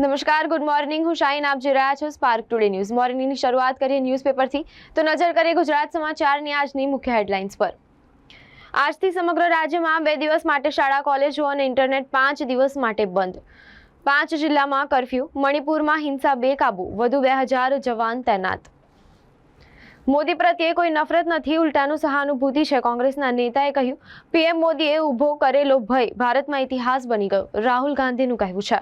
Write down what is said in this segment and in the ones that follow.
નમસ્કાર good morning હું શાહીન આપ જોઈ રહ્યા છો સ્પાર્ક ટુડે ન્યૂઝ મોર્નિંગની શરૂઆત કરીએ ન્યૂઝપેપરથી તો નજર કરીએ ગુજરાત સમાચારની આજની મુખ્ય હેડલાઇન્સ પર. આજથી સમગ્ર રાજ્યમાં બે દિવસ માટે શાળા, કોલેજો અને ઇન્ટરનેટ પાંચ દિવસ માટે બંધ. પાંચ જિલ્લામાં કરફ્યુ મણિપુરમાં હિંસા બેકાબુ. વધુ બે હજાર જવાન તૈનાત. મોદી પ્રત્યે કોઈ નફરત નથી, ઉલટાનું સહાનુભૂતિ છે. કોંગ્રેસના નેતાએ કહ્યું, પીએમ મોદીએ ઊભો કરેલો ભય ભારતમાં ઇતિહાસ બની ગયો. રાહુલ ગાંધીનું કહેવું છે.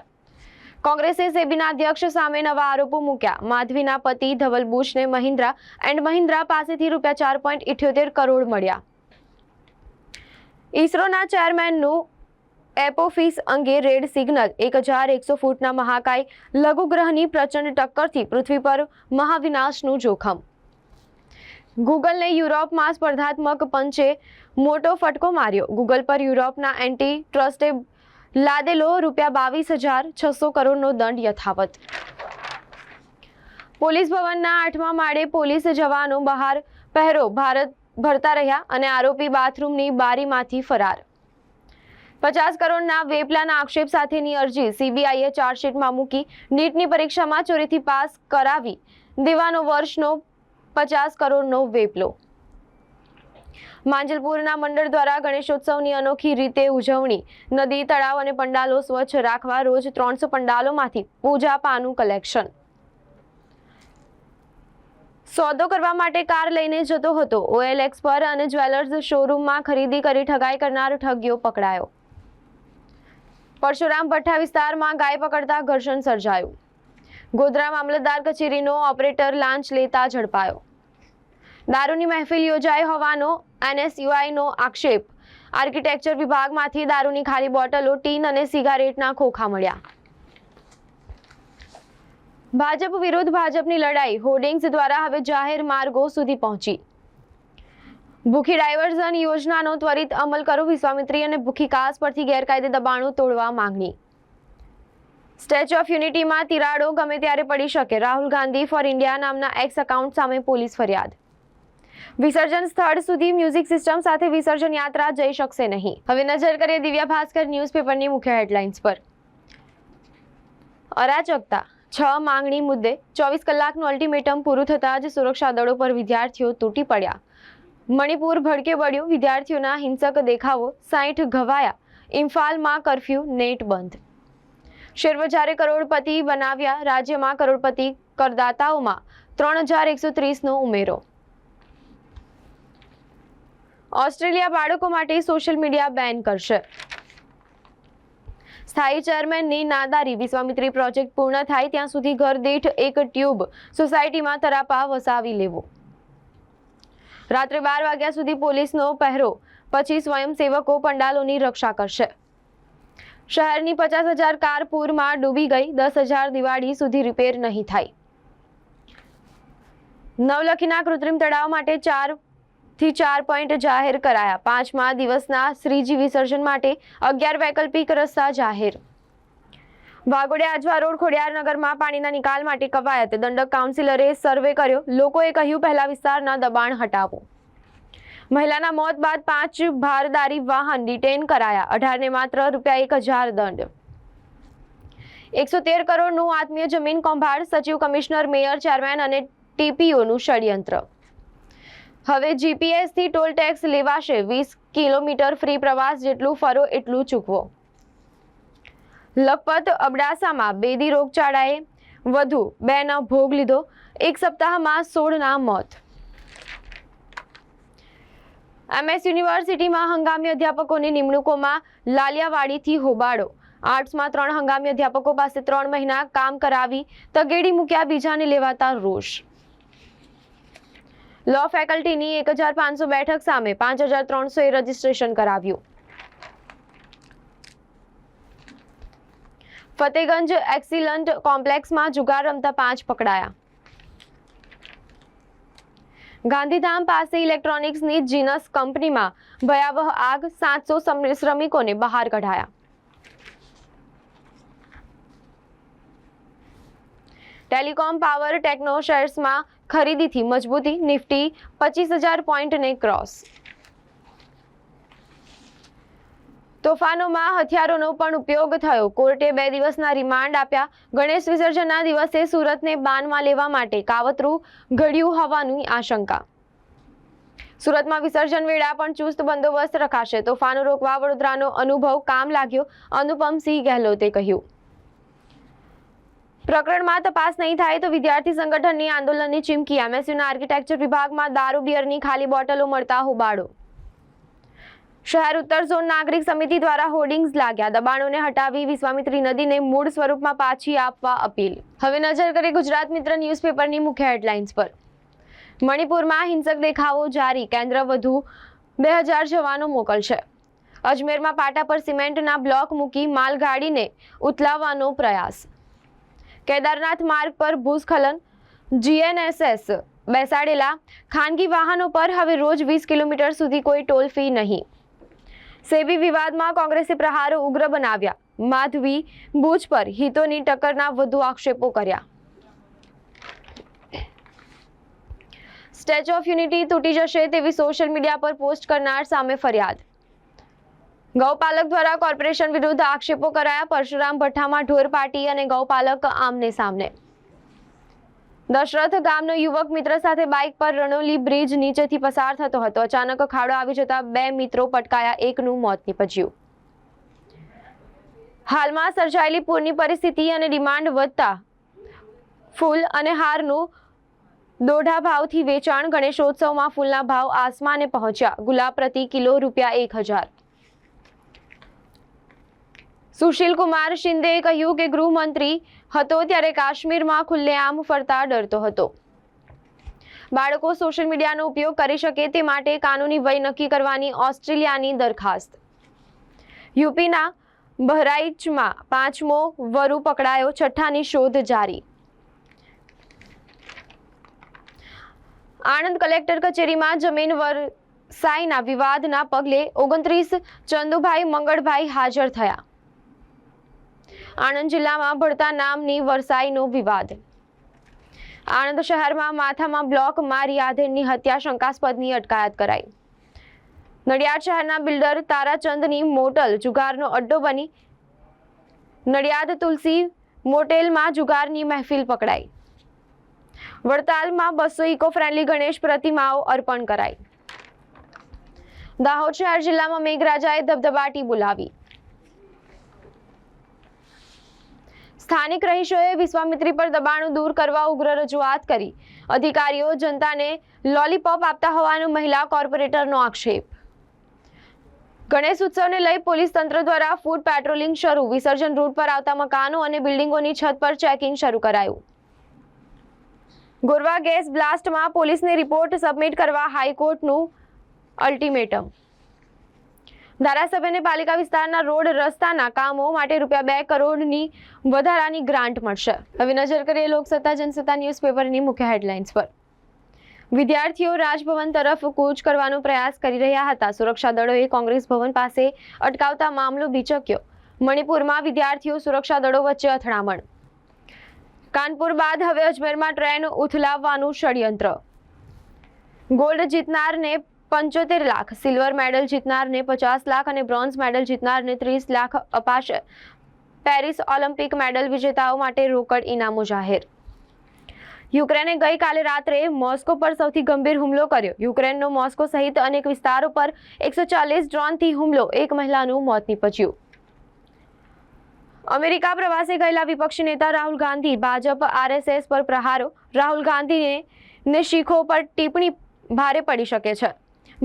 કોંગ્રેસે સેબીના અધ્યક્ષ સામે નવા આરોપો મૂક્યા. માધવીના પતિ ધવલ બુશને મહિન્દ્રા એન્ડ મહિન્દ્રા પાસેથી રૂપિયા ચાર પોઈન્ટ ઇઠ્યોતેર કરોડ મળ્યા. ઇસરોના ચેરમેનનું એપોફિસ અંગે રેડ સિગ્નલ. એક હજાર એકસો ફૂટના મહાકાય લઘુગ્રહની પ્રચંડ ટક્કરથી પૃથ્વી પર મહાવિનાશનું જોખમ. ગૂગલને યુરોપમાં સ્પર્ધાત્મક પંચે મોટો ફટકો માર્યો. ગૂગલ પર યુરોપના એન્ટી ટ્રસ્ટે લાદેલો રૂપિયા બાવીસ હજાર છસો કરોડનો દંડ યથાવત. પોલીસ ભવનના આઠમા માળે પોલીસ જવાનો બહાર પહેરો ભારત ભરતા રહ્યા અને આરોપી બાથરૂમની બારીમાંથી ફરાર. પચાસ કરોડના વેપલાના આક્ષેપ સાથેની અરજી સીબીઆઈએ ચાર્જશીટમાં મૂકી નીટની પરીક્ષામાં ચોરીથી પાસ કરાવી દેવાનો વર્ષનો પચાસ કરોડનો વેપલો. માંજલપુરના મંડળ દ્વારા ગણેશોત્સવની અનોખી રીતે ઉજવણી. નદી, તળાવ અને પંડાલો સ્વચ્છ રાખવા રોજ ત્રણસો પંડાલોમાંથી પૂજા પાનું કલેક્શન. સોદો કરવા માટે કાર લઈને જતો હતો. ઓએલએક્સ પર અને જ્વેલર્સ શોરૂમમાં ખરીદી કરી ઠગાઈ કરનાર ઠગીઓ પકડાયો. પરશુરામ ભઠ્ઠા વિસ્તારમાં ગાય પકડતા ઘર્ષણ સર્જાયું. ગોધરા મામલતદાર કચેરીનો ઓપરેટર લાંચ લેતા ઝડપાયો. દારૂની મહેફિલ યોજાઈ હોવાનો એનએસયુઆઈનો આક્ષેપ. આર્કિટેક્ચર વિભાગમાંથી દારૂની ખાલી બોટલો, ટીન અને સિગારેટના ખોખા મળ્યા. ભાજપ વિરુદ્ધ ભાજપની લડાઈ હોર્ડિંગ્સ દ્વારા હવે જાહેર માર્ગો સુધી પહોંચી. ભૂખી ડાયવર્ઝન યોજનાનો ત્વરિત અમલ કરો, વિશ્વામિત્રી અને ભૂખી કાસ પરથી ગેરકાયદે દબાણો તોડવા માંગણી. સ્ટેચ્યુ ઓફ યુનિટીમાં તિરાડો ગમે ત્યારે પડી શકે. રાહુલ ગાંધી ફોર ઇન્ડિયા નામના એક્સ એકાઉન્ટ સામે પોલીસ ફરિયાદ. વિસર્જન સ્થળ સુધી મ્યુઝિક સિસ્ટમ સાથે વિસર્જન યાત્રા જઈ શકશે નહીં. હવે નજર કરીએ દિવ્યા ભાસ્કર ન્યૂઝપેપરની મુખ્ય હેડલાઇન્સ પર. અરાજકતા, છ માંગણી મુદ્દે ચોવીસ કલાકનું અલ્ટિમેટમ પૂરું થતાં જ સુરક્ષા દળો પર વિદ્યાર્થીઓ તૂટી પડ્યા. મણિપુર ભડકે વળ્યું વિદ્યાર્થીઓના હિંસક દેખાવો સાઠ ઘવાયા, ઇમ્ફાલમાં કરફ્યુ, નેટ બંધ. શેરબજારે કરોડપતિ બનાવ્યા, રાજ્યમાં કરોડપતિ કરદાતાઓમાં ત્રણ હજાર એકસો ત્રીસનો ઉમેરો. ઓસ્ટ્રેલિયા બાળકો માટે સોશિયલ મીડિયા બેન કરશે. સ્થાયી ચેરમેનની નાદારી, વિશ્વામિત્રી પ્રોજેક્ટ પૂર્ણ થાય ત્યાં સુધી ઘર દીઠ એક ટ્યુબ સોસાયટીમાં તરાપા વસાવી લેવો. રાત્રે બાર વાગ્યા સુધી પોલીસનો પહેરો, પછી સ્વયંસેવકો પંડાલોની રક્ષા કરશે. શહેરની પચાસ હજાર કાર પૂરમાં ડૂબી ગઈ, દસ હજાર દિવાળી સુધી રિપેર નહીં થાય. નવલખીના કૃત્રિમ તળાવ માટે ચાર થી ચાર પોઈન્ટ જાહેર કરાયા. પાંચમા દિવસના શ્રીજી વિસર્જન માટે અગિયાર વૈકલ્પિક રસ્તા જાહેર. વાઘોડિયા આજવા રોડ ખોડિયારનગરમાં પાણીના નિકાલ માટે કવાયત. દંડક કાઉન્સિલરે સર્વે કર્યો. લોકોએ કહ્યું, પહેલા વિસ્તારના દબાણ હટાવો. મહિલાના મોત બાદ પાંચ ભારદારી વાહન ડિટેન કરાયા. અઢારને માત્ર રૂપિયા એક હજાર દંડ. એકસો તેર કરોડનું આત્મીય જમીન કૌભાંડ. સચિવ કમિશનર, મેયર, ચેરમેન અને ટીપીઓનું ષડયંત્ર. હવે જીપીએસથી ટોલ ટેક્સ લેવાશે. વીસ કિલોમીટર ફ્રી પ્રવાસ જેટલું ફરો એટલું ચૂકવો. લખપત અબડાસામાં બેદી રોગચાળાએ વધુ. બેનો ભોગ લીધો. એક સપ્તાહમાં સોળના મોત. એમએસ યુનિવર્સિટીમાં હંગામી અધ્યાપકોની નિમણૂકોમાં લાલિયાવાડીથી હોબાળો. આર્ટ્સમાં ત્રણ હંગામી અધ્યાપકો પાસે ત્રણ મહિના કામ કરાવી તગેડી મૂક્યા, બીજાને લેવાતા રોષ. લો ફેકલ્ટીની એક હજાર પાંચસો બેઠક સામે પાંચ હજાર ત્રણસો રજીસ્ટ્રેશન કરાવ્યું. ફતેગંજ એક્સિલન્ટ કોમ્પ્લેક્સમાં જુગાર રમતા પાંચ પકડાયા. ગાંધીધામ પાસે ઇલેક્ટ્રોનિક્સની જીનસ કંપનીમાં ભયાવહ આગ સાતસો શ્રમિકોને બહાર કઢાયા. ટેલિકોમ પાવર ટેકનો શેર્સમાં ખરીદીથી મજબૂતી, નિફ્ટી પચીસ હજાર પોઈન્ટને ક્રોસ. તોફાનોમાં હથિયારોનો પણ ઉપયોગ થયો. કોર્ટે બે દિવસના રિમાન્ડ આપ્યા. ગણેશ વિસર્જનના દિવસે સુરતને બાનમાં લેવા માટે કાવતરું ઘડ્યું હોવાની આશંકા. સુરતમાં વિસર્જન વેળા પણ ચુસ્ત બંદોબસ્ત રખાશે. તોફાનો રોકવા વડોદરાનો અનુભવ કામ લાગ્યો. અનુપમસિંહ ગહેલોતે કહ્યું. પ્રકરણમાં તપાસ નહીં થાય તો વિદ્યાર્થી સંગઠનની આંદોલનની ચીમકી. એમએસયુના આર્કિટેક્ચર વિભાગમાં દારૂ, બિયરની ખાલી બોટલો મળતા હોબાળો. શહેર ઉત્તર ઝોન નાગરિક સમિતિ દ્વારા હોર્ડિંગ્સ લાગ્યા. દબાણોને હટાવી વિશ્વામિત્રી નદીને મૂળ સ્વરૂપમાં પાછી આપવા અપીલ. હવે નજર કરીએ ગુજરાત મિત્ર ન્યૂઝપેપરની મુખ્ય હેડલાઇન્સ પર. મણિપુરમાં હિંસક દેખાવો જારી. કેન્દ્ર વધુ બે હજાર જવાનો મોકલશે. અજમેરમાં પાટા પર સિમેન્ટના બ્લોક મૂકી માલગાડીને ઉથલાવવાનો પ્રયાસ. કેદારનાથ માર્ગ પર ભૂસ્ખલન જીએનએસએસ બેસાડેલા ખાનગી વાહનો પર હવે રોજ વીસ કિલોમીટર સુધી કોઈ ટોલ ફી નહીં. સેબી વિવાદમાં કોંગ્રેસે પ્રહારો ઉગ્ર બનાવ્યા. માધવી ભુજ પર હિતોની ટક્કરના વધુ આક્ષેપો કર્યા. સ્ટેચ્યુ ઓફ યુનિટી તૂટી જશે તેવી સોશિયલ મીડિયા પર પોસ્ટ કરનાર સામે ફરિયાદ. ગૌપાલક દ્વારા કોર્પોરેશન વિરુદ્ધ આક્ષેપો કરાયા. પરશુરામ ભઠ્ઠામાં ઢોર પાટી અને ગૌપાલક આમને સામને. દશરથ ગામનો યુવક મિત્ર સાથે બાઇક પર રણોલી બ્રિજ નીચેથી પસાર થતો હતો. અચાનક ખાડો આવી જતા બે મિત્રો પટકાયા. એકનું મોત નીપજ્યું. હાલમાં સર્જાયેલી પૂરની પરિસ્થિતિ અને ડિમાન્ડ વધતા ફૂલ અને હારનું દોઢા ભાવથી વેચાણ ગણેશોત્સવમાં ફૂલના ભાવ આસમાને પહોંચ્યા. ગુલાબ પ્રતિ કિલો રૂપિયા એક હજાર. સુશીલ કુમાર શિંદેએ કહ્યું કે ગૃહમંત્રી હતો ત્યારે કાશ્મીરમાં ખુલ્લેઆમ ફરતા ડરતો હતો. બાળકો સોશિયલ મીડિયાનો ઉપયોગ કરી શકે તે માટે કાનૂની વય નક્કી કરવાની ઓસ્ટ્રેલિયાની દરખાસ્ત. યુપીના બહરાઇચમાં પાંચમો વરુ પકડાયો, છઠ્ઠાની શોધ જારી. આણંદ કલેક્ટર કચેરીમાં જમીન વરસાઈના વિવાદના પગલે ઓગણત્રીસ ચંદુભાઈ મંગળભાઈ હાજર થયા. આણંદ જિલ્લામાં ભળતા નામની વરસાઈનો વિવાદ. આણંદ શહેરમાં માથામાં બ્લોક મારી આધેડની હત્યા શંકાસ્પદની અટકાયત કરાઈ. નડિયાદ શહેરના બિલ્ડર તારાચંદની મોટલ જુગારનો અડ્ડો બની. નડિયાદ તુલસી મોટેલમાં જુગારની મહેફિલ પકડાઈ. વડતાલમાં બસો ઇકો ફ્રેન્ડલી ગણેશ પ્રતિમાઓ અર્પણ કરાઈ. દાહોદ શહેર જિલ્લામાં મેઘરાજાએ ધબધબાટી બોલાવી. સ્થાનિક રહીશોએ વિશ્વામિત્રી પર દબાણું દૂર કરવા ઉગ્ર રજૂઆત કરી. અધિકારીઓ જનતાને લોલીપોપ આપતા હોવાનો મહિલા કોર્પોરેટરનો આક્ષેપ. ગણેશ ઉત્સવને લઈ પોલીસ તંત્ર દ્વારા ફૂડ પેટ્રોલિંગ શરૂ. વિસર્જન રૂટ પર આવતા મકાનો અને બિલ્ડિંગોની છત પર ચેકિંગ શરૂ કરાયું. ગોરવા ગેસ બ્લાસ્ટમાં પોલીસને રિપોર્ટ સબમિટ કરવા હાઈકોર્ટનું અલ્ટિમેટમ. ધારાસભ્યને પાલિકા વિસ્તારના રોડ રસ્તાના કામો માટે રૂપિયા બે કરોડની વધારાની ગ્રાન્ટ મળશે. હવે નજર કરીએ લોકસત્તા, જનસત્તા ન્યૂઝપેપરની મુખ્ય હેડલાઇન્સ પર. વિદ્યાર્થીઓ રાજભવન તરફ કૂચ કરવાનો પ્રયાસ કરી રહ્યા હતા. સુરક્ષા દળોએ કોંગ્રેસ ભવન પાસે અટકાવતા મામલો બીચક્યો. મણિપુરમાં વિદ્યાર્થીઓ સુરક્ષા દળો વચ્ચે અથડામણ. કાનપુર બાદ હવે અજમેરમાં ટ્રેન ઉથલાવવાનું ષડયંત્ર. ગોલ્ડ જીતનારને પંચોતેર લાખ. સિલ્વર મેડલ જીતનારને પચાસ લાખ અને બ્રોન્ઝ મેડલ જીતનારને ત્રીસ લાખ અપાશે. પેરિસ ઓલિમ્પિક મેડલ વિજેતાઓ માટે રોકડ ઇનામો જાહેર. યુક્રેને ગઈકાલે રાત્રે મોસ્કો પર સૌથી ગંભીર હુમલો કર્યો. યુક્રેનનો મોસ્કો સહિત અનેક વિસ્તારો પર એકસો ચાલીસ ડ્રોનથી હુમલો. એક મહિલાનું મોત નીપજ્યું. અમેરિકા પ્રવાસે ગયેલા વિપક્ષી નેતા રાહુલ ગાંધી ભાજપ આરએસએસ પર પ્રહારો. રાહુલ ગાંધીને શીખો પર ટિપ્પણી ભારે પડી શકે છે.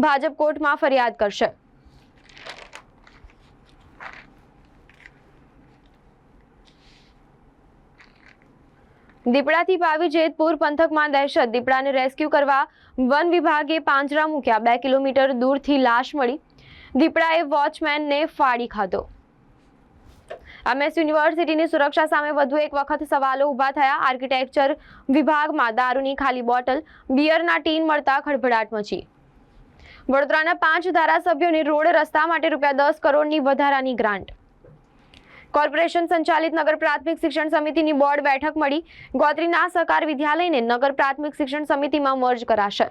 ભાજપ કોર્ટમાં ફરિયાદ કરશે. દીપડાથી પાવી જેતપુર પંથકમાં દહેશત. દીપડાને રેસ્ક્યુ કરવા વન વિભાગે પાંજરા મૂક્યા. બે કિલોમીટર દૂરથી લાશ મળી. દીપડાએ વોચમેનને ફાડી ખાધો. એમએસ યુનિવર્સિટીની સુરક્ષા સામે વધુ એક વખત સવાલો ઊભા થયા. આર્કિટેક્ચર વિભાગમાં દારૂની ખાલી બોટલ, બિયરના ટીન મળતા ખળભળાટ મચી. વડોદરાના પાંચ ધારાસભ્યોને રોડ રસ્તા માટે રૂપિયા દસ કરોડની વધારાની ગ્રાન્ટ. કોર્પોરેશન સંચાલિત નગર પ્રાથમિક શિક્ષણ સમિતિની બોર્ડ બેઠક મળી. ગોત્રીના સહકાર વિદ્યાલયને નગર પ્રાથમિક શિક્ષણ સમિતિમાં મર્જ કરાશે.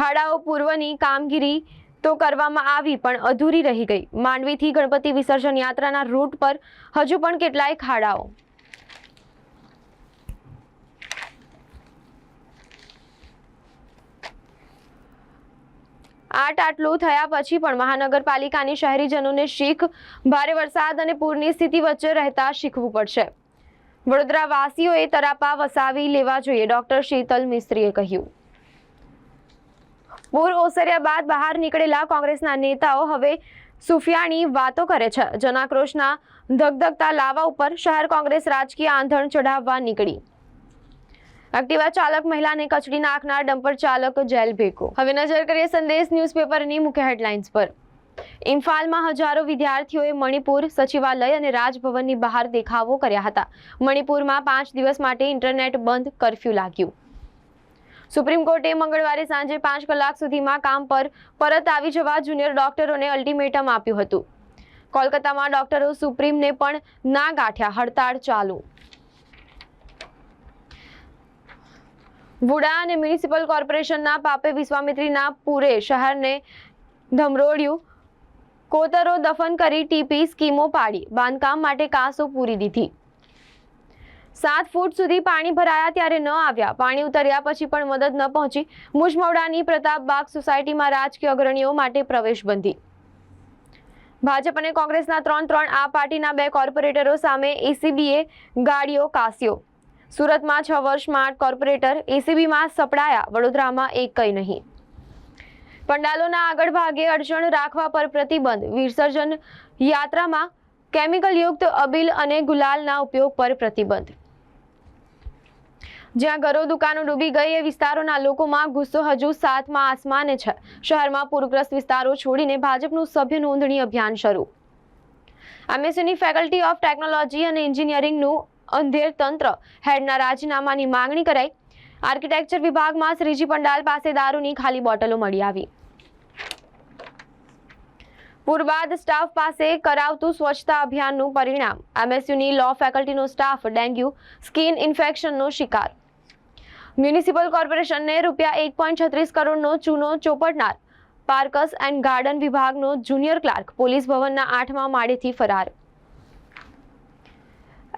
ખાડાઓ પૂર્વની કામગીરી તો કરવામાં આવી, પણ અધૂરી રહી ગઈ. માંડવીથી ગણપતિ વિસર્જન યાત્રાના રૂટ પર હજુ પણ કેટલાય ખાડાઓ. આટ આટલું થયા પછી પણ મહાનગરપાલિકાની શહેરીજનોને શીખ, ભારે વરસાદ અને પૂરની સ્થિતિ વચ્ચે રહેતા શીખવું પડશે. વડોદરાવાસીઓએ તરાપા વસાવી લેવા જોઈએ, ડોક્ટર શીતલ મિસ્ત્રીએ કહ્યું. પૂર ઓસર્યા બાદ બહાર નીકળેલા કોંગ્રેસના નેતાઓ હવે સુફિયાણી વાતો કરે છે. જનાક્રોશના ધગધગતા લાવા ઉપર શહેર કોંગ્રેસ રાજકીય આંધણ ચઢાવવા નીકળી. એક્ટિવા ચાલક મહિલાને કચડી નાખનાર ડમ્પર ચાલક જેલ ભેગો. હવે નજર કરીએ સંદેશ ન્યૂઝપેપરની મુખ્ય હેડલાઇન્સ પર. ઇમ્ફાલમાં હજારો વિદ્યાર્થીઓએ મણિપુર સચિવાલય અને રાજભવનની બહાર દેખાવો કર્યા હતા. મણિપુરમાં પાંચ દિવસ માટે ઇન્ટરનેટ બંધ કરફ્યુ લાગ્યું. સુપ્રીમ કોર્ટે મંગળવારે સાંજે પાંચ કલાક સુધીમાં કામ પર પરત આવી જવા જુનિયર ડોક્ટરોને અલ્ટિમેટમ આપ્યું હતું. કોલકાતામાં ડોક્ટરો સુપ્રીમને પણ ના ગાંઠ્યા, હડતાળ ચાલુ. વુડા અને મ્યુનિસિપલ કોર્પોરેશનના પાપે વિશ્વામિત્રીના પૂરે શહેરને ધમરોળ્યું. કોતરો દફન કરી ટીપી સ્કીમો પાડી. બાંધકામ માટે કાસો પૂરી દીધી. સાત ફૂટ સુધી પાણી ભરાયા ત્યારે ન આવ્યા. પાણી ઉતર્યા પછી પણ મદદ ન પહોંચી. મુજમવડાની પ્રતાપબાગ સોસાયટીમાં રાજકીય અગ્રણીઓ માટે પ્રવેશ બંધી. ભાજપ અને કોંગ્રેસના ત્રણ ત્રણ આ પાર્ટીના બે કોર્પોરેટરો સામે એસીબીએ ગાડીઓ કાસ્યો. સુરતમાં છ વર્ષમાં આઠ કોર્પોરેટર એસીબીમાં સપડાયા, વડોદરામાં એક કંઈ નહીં. પંડાલોના આગળ ભાગે અડચણ રાખવા પર પ્રતિબંધ. વિસર્જન યાત્રામાં કેમિકલયુક્ત અબીલ અને ગુલાલના ઉપયોગ પર પ્રતિબંધ. જ્યાં ઘરો દુકાનો ડૂબી ગઈ એ વિસ્તારોના લોકોમાં ગુસ્સો હજુ સાતમાં આસમાને છે. શહેરમાં પૂરગ્રસ્ત વિસ્તારો છોડીને ભાજપનું સભ્ય નોંધણી અભિયાન શરૂ. એમએસયુની ફેકલ્ટી ઓફ ટેકનોલોજી અને એન્જિનિયરિંગનું અંધેર તંત્ર હેડના રાજીનામાની માંગણી કરાઈ. આર્કિટેક્ચર વિભાગમાં શ્રીજી પંડાલ પાસે દારૂની ખાલી બોટલો મળી આવી. પૂરબાદ સ્ટાફ પાસે કરાવતું સ્વચ્છતા અભિયાનનું પરિણામ. એમએસયુની લો ફેકલ્ટીનો સ્ટાફ ડેન્ગ્યુ, સ્કિન ઇન્ફેક્શનનો શિકાર. મ્યુનિસિપલ કોર્પોરેશનને રૂપિયા એક પોઈન્ટ છત્રીસ કરોડનો ચૂનો ચોપડનાર. પાર્કસ એન્ડ ગાર્ડન વિભાગનો જુનિયર ક્લાર્ક પોલીસ ભવનના આઠમા માળેથી ફરાર.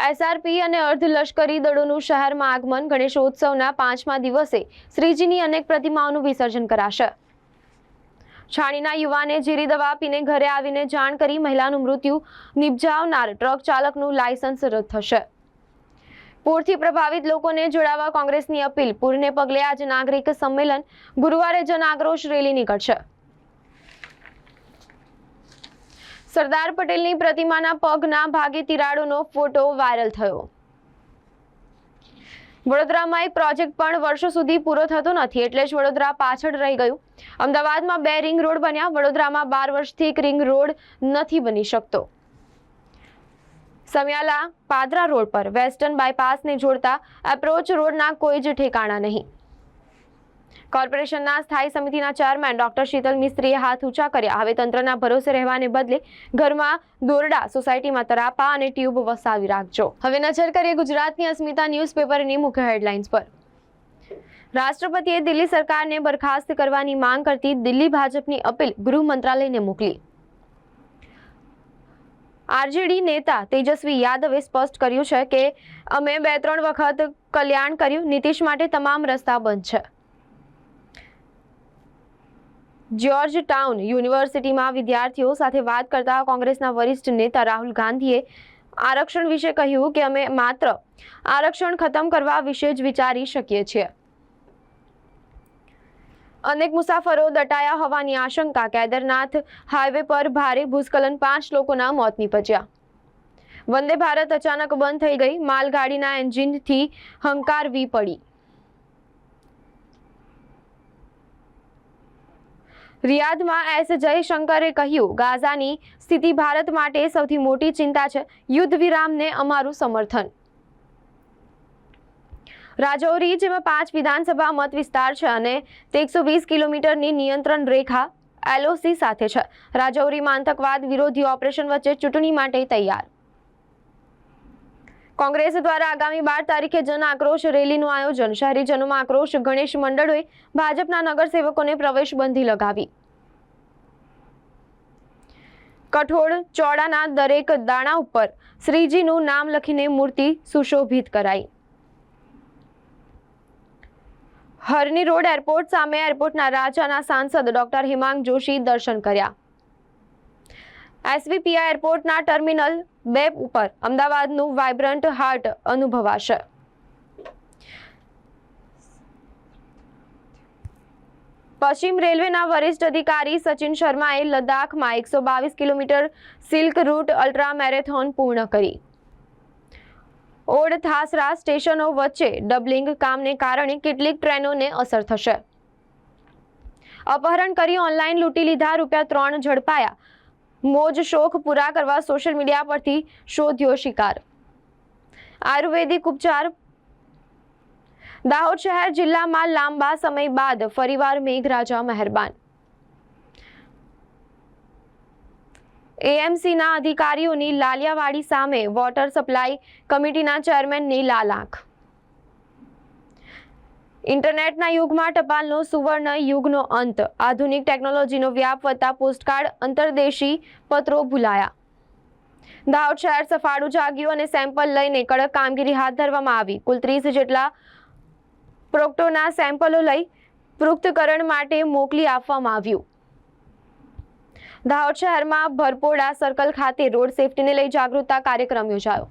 એસઆરપી અને અર્ધલશ્કરી દળોનું શહેરમાં આગમન ગણેશોત્સવના પાંચમા દિવસે શ્રીજીની અનેક પ્રતિમાઓનું વિસર્જન કરાશે. છાણીના યુવાને ઝેરી દવા પીને ઘરે આવીને જાણ કરી મહિલાનું મૃત્યુ નિપજાવનાર ટ્રક ચાલકનું લાયસન્સ રદ થશે. પૂરથી પ્રભાવિત લોકોને જોડાવા કોંગ્રેસની અપીલ. પૂરને પગલે આજે નાગરિક સંમેલન ગુરુવારે જન આક્રોશ રેલી નીકળશે. સરદાર પટેલની પ્રતિમાના પગના ભાગે તિરાડોનો ફોટો વાયરલ થયો. વડોદરામાં એક પ્રોજેક્ટ પણ વર્ષો સુધી પૂરો થતો નથી એટલે જ વડોદરા પાછળ રહી ગયું. અમદાવાદમાં બે રિંગ રોડ બન્યા, વડોદરામાં બાર વર્ષથી એક રિંગ રોડ નથી બની શકતો. સમિયાલા પાદરા રોડ પર વેસ્ટર્ન બાયપાસને જોડતા એપ્રોચ રોડના કોઈ જ ઠેકાણા નહીં. કોર્પોરેશનના સ્થાયી સમિતિના ચેરમેન ડોક્ટર શીતલ મિસ્ત્રીએ હાથ ઊંચા કર્યા. હવે તંત્રના ભરોસે રહેવાને બદલે ઘરમાં દોરડા સોસાયટીમાં તરાપા અને ટ્યુબ વસાવી રાખજો. હવે નજર કરીએ ગુજરાતની અસ્મિતા ન્યૂઝપેપરની મુખ્ય હેડલાઇન્સ પર. રાષ્ટ્રપતિએ દિલ્હી સરકારને બરખાસ્ત કરવાની માંગ કરતી દિલ્હી ભાજપની અપીલ ગૃહ મંત્રાલયને મોકલી. આરજેડી નેતા તેજસ્વી યાદવે સ્પષ્ટ કર્યું છે કે, અમે બે ત્રણ વખત કલ્યાણ કર્યું. નીતિશ માટે તમામ રસ્તા બંધ છે. જ્યોર્જ ટાઉન યુનિવર્સિટીમાં વિદ્યાર્થીઓ સાથે વાત કરતા કોંગ્રેસના વરિષ્ઠ નેતા રાહુલ ગાંધીએ આરક્ષણ વિશે કહ્યું કે અમે માત્ર આરક્ષણ ખતમ કરવા વિશે જ વિચારી શકીએ છીએ. અનેક મુસાફરો દટાયા હોવાની આશંકા. કેદારનાથ હાઈવે પર ભારે ભૂસ્ખલન પાંચ લોકોના મોત નીપજ્યા. વંદે ભારત અચાનક બંધ થઈ ગઈ. માલગાડીના એન્જિનથી હંકારવી પડી. રિયાદમાં એસ જયશંકરે કહ્યું, ગાઝાની સ્થિતિ ભારત માટે સૌથી મોટી ચિંતા છે. યુદ્ધ વિરામને અમારું સમર્થન. રાજૌરી, જેમાં પાંચ વિધાનસભા મત વિસ્તાર છે અને તે એકસો વીસ કિલોમીટરની નિયંત્રણ રેખા એલઓસી સાથે છે. રાજૌરીમાં આતંકવાદ વિરોધી ઓપરેશન વચ્ચે ચૂંટણી માટે તૈયાર. કોંગ્રેસ દ્વારા આગામી બાર તારીખે જન આક્રોશ રેલીનું આયોજન. શહેરીજનોમાં આક્રોશ ગણેશ મંડળોએ ભાજપના નગરસેવકોને પ્રવેશ બંધી લગાવી. કઠોળ ચોડાના દરેક દાણા ઉપર શ્રીજીનું નામ લખીને મૂર્તિ સુશોભિત કરાઈ. હરની રોડ એરપોર્ટ સામે એરપોર્ટના રાજાના સાંસદ ડોક્ટર હિમાંગ જોશી દર્શન કર્યા. એસવીપીઆઈ એરપોર્ટના ટર્મિનલ બે ઉપર અમદાવાદનું વાઇબ્રન્ટ હાર્ટ અનુભવાશે. પશ્ચિમ રેલવેના વરિષ્ઠ અધિકારી સચિન શર્માએ લદ્દાખમાં એકસો બાવીસ kilometre silk route ultra marathon પૂર્ણ કરી. ઓડ થાસરા સ્ટેશનો વચ્ચે ડબલિંગ કામને કારણે કેટલીક ટ્રેનોને અસર થશે. અપહરણ કરી ઓનલાઈન લૂંટી લીધા રૂપિયા ત્રણ ઝડપાયા. મોજ, શોખ પૂરા કરવા સોશિયલ મીડિયા પરથી શોધ્યો શિકાર. આયુર્વેદિક ઉપચાર. દાહોદ શહેર જિલ્લામાં લાંબા સમય બાદ ફરીવાર મેઘરાજા મહેરબાન. એએમસીના અધિકારીઓની લાલિયાવાડી સામે વોટર સપ્લાય કમિટીના ચેરમેનની લાલાંખ. ઇન્ટરનેટના યુગમાં ટપાલનો સુવર્ણ યુગનો અંત. આધુનિક ટેકનોલોજીનો વ્યાપ વધતા પોસ્ટકાર્ડ અંતરદેશી પત્રો ભૂલાયા. દાહોદ શહેર સફાળું જાગ્યું અને સેમ્પલ લઈને કડક કામગીરી હાથ ધરવામાં આવી. કુલ ત્રીસ જેટલા પ્રોક્ટોના સેમ્પલો લઈ પૃક્તકરણ માટે મોકલી આપવામાં આવ્યું. દાહોદ શહેરમાં ભરપોડા સર્કલ ખાતે રોડ સેફટીને લઈ જાગૃતતા કાર્યક્રમ યોજાયો.